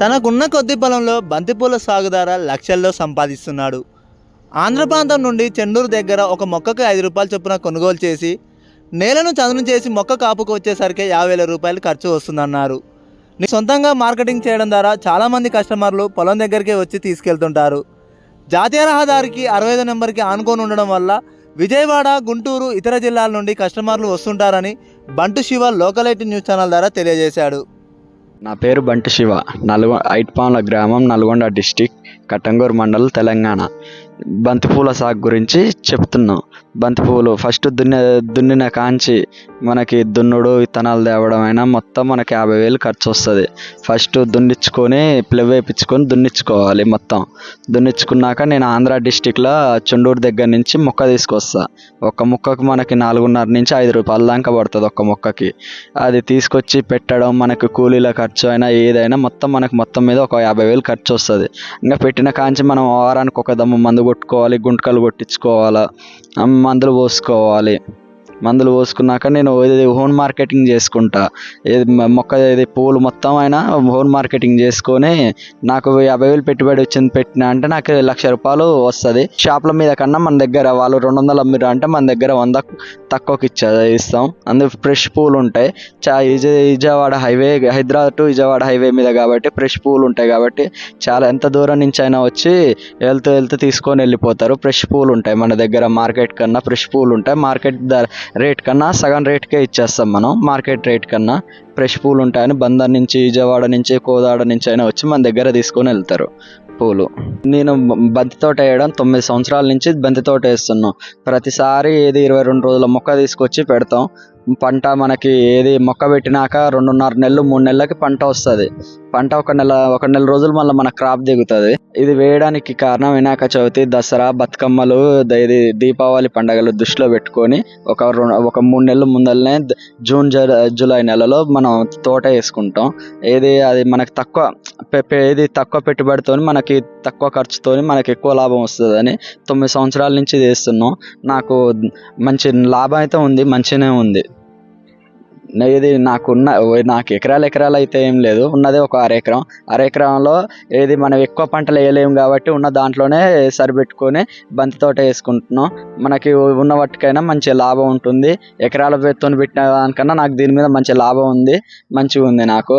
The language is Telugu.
తనకున్న కొద్ది పొలంలో బంతిపూల సాగు ద్వారా లక్షల్లో సంపాదిస్తున్నాడు. ఆంధ్ర ప్రాంతం నుండి చెన్నూరు దగ్గర ఒక మొక్కకు ఐదు రూపాయల చొప్పున కొనుగోలు చేసి నేలను చదును చేసి మొక్క కాపుకు వచ్చేసరికి యాభై వేల రూపాయలు ఖర్చు వస్తుందన్నారు. నీ సొంతంగా మార్కెటింగ్ చేయడం ద్వారా చాలామంది కస్టమర్లు పొలం దగ్గరికి వచ్చి తీసుకెళ్తుంటారు. జాతీయ రహదారికి అరవై ఐదు నెంబర్కి ఆనుకొని ఉండడం వల్ల విజయవాడ గుంటూరు ఇతర జిల్లాల నుండి కస్టమర్లు వస్తుంటారని Bantu Shiva local eighty news channel ద్వారా తెలియజేశాడు. నా పేరు బంటి శివ. నల్గొ ఐట్పాంల గ్రామం నల్గొండ డిస్టిక్ కట్టంగూరు మండల్ తెలంగాణ. బంతిపూల సాగు గురించి చెప్తున్నాం. బంతిపూలు ఫస్ట్ దున్ని దున్నిన కాంచి మనకి దున్నుడు విత్తనాలు తేవడం అయినా మొత్తం మనకి యాభై వేలు ఖర్చు వస్తుంది. ఫస్ట్ దున్నిచ్చుకొని ప్లవ్ వేపించుకొని దున్నిచ్చుకోవాలి మొత్తం. దున్నిచ్చుకున్నాక నేను ఆంధ్ర డిస్టిక్లో చుండూరు దగ్గర నుంచి మొక్క తీసుకొస్తా. ఒక మొక్కకు మనకి నాలుగున్నర నుంచి ఐదు రూపాయల దాకా పడుతుంది ఒక్క మొక్కకి. అది తీసుకొచ్చి పెట్టడం మనకు కూలీల ఖర్చు ఖర్చు అయినా ఏదైనా మొత్తం మనకు మొత్తం మీద ఒక యాభై వేలు ఖర్చు వస్తుంది ఇంకా పెట్టిన కాంచి మనం వారానికి ఒక దమ్ము మందు కొట్టుకోవాలి గుంటకలు కొట్టించుకోవాలా మందులు పోసుకోవాలి. మందులు పోసుకున్నాక నేను ఇది హోమ్ మార్కెటింగ్ చేసుకుంటా. ఏది మొక్క ఇది పూలు మొత్తం అయినా హోమ్ మార్కెటింగ్ చేసుకొని నాకు యాభై వేలు పెట్టుబడి వచ్చింది పెట్టిన అంటే నాకు లక్ష రూపాయలు వస్తుంది. షాప్ల మీద కన్నా మన దగ్గర వాళ్ళు రెండు వందలు అమ్మిరు అంటే మన దగ్గర వంద తక్కువకి ఇచ్చా ఇస్తాం. అందుకు ఫ్రెష్ పూలు ఉంటాయి. చా ఇజ Vijayawada highway Hyderabad to Vijayawada highway మీద కాబట్టి ఫ్రెష్ పూలు ఉంటాయి కాబట్టి చాలా ఎంత దూరం నుంచి అయినా వచ్చి వెళ్తూ వెళ్తూ తీసుకొని వెళ్ళిపోతారు. ఫ్రెష్ పూలు ఉంటాయి మన దగ్గర మార్కెట్ కన్నా ఫ్రెష్ పూలు ఉంటాయి. మార్కెట్ ధర రేట్ కన్నా సగం రేట్కే ఇచ్చేస్తాం మనం. మార్కెట్ రేట్ కన్నా ఫ్రెష్ పూలు ఉంటాయని బందర్ నుంచి విజయవాడ నుంచి కోదాడ నుంచి అయినా వచ్చి మన దగ్గర తీసుకొని వెళ్తారు పూలు. నేను బంతి తోట వేయడం తొమ్మిది సంవత్సరాల నుంచి బంతి తోట వేస్తున్నాం. ప్రతిసారి ఏది ఇరవై రెండు రోజుల మొక్క తీసుకొచ్చి పెడతాం. పంట మనకి ఏది మొక్క పెట్టినాక రెండున్నర నెలలు మూడు నెలలకి పంట వస్తుంది. పంట ఒక నెల ఒక నెల రోజులు మళ్ళీ మన క్రాప్ దిగుతుంది. ఇది వేయడానికి కారణం వినాయక చవితి దసరా బతుకమ్మలు ఇది దీపావళి పండుగలు దృష్టిలో పెట్టుకొని ఒక ఒక మూడు నెలల ముందరనే జూన్ జు- జూలై నెలలో మనం తోట వేసుకుంటాం. ఏది అది మనకు తక్కువ పె- ఏది తక్కువ పెట్టుబడితో మనకి తక్కువ ఖర్చుతో మనకి ఎక్కువ లాభం వస్తుందని తొమ్మిది సంవత్సరాల నుంచి చేస్తున్నాం నాకు మంచి లాభం అయితే ఉంది మంచిగానే ఉంది. ఇది నాకున్న నాకు ఎకరాలు ఎకరాలు అయితే ఏం లేదు. ఉన్నదే ఒక అర ఎకరం అర ఎకరంలో ఏది మనం ఎక్కువ పంటలు వేయలేము కాబట్టి ఉన్న దాంట్లోనే సరిపెట్టుకొని బంతి తోట వేసుకుంటున్నాం. మనకి ఉన్న వాటికైనా మంచి లాభం ఉంటుంది. ఎకరాల పేరుతో పెట్టిన దానికన్నా నాకు దీని మీద మంచి లాభం ఉంది. మంచిగా ఉంది నాకు.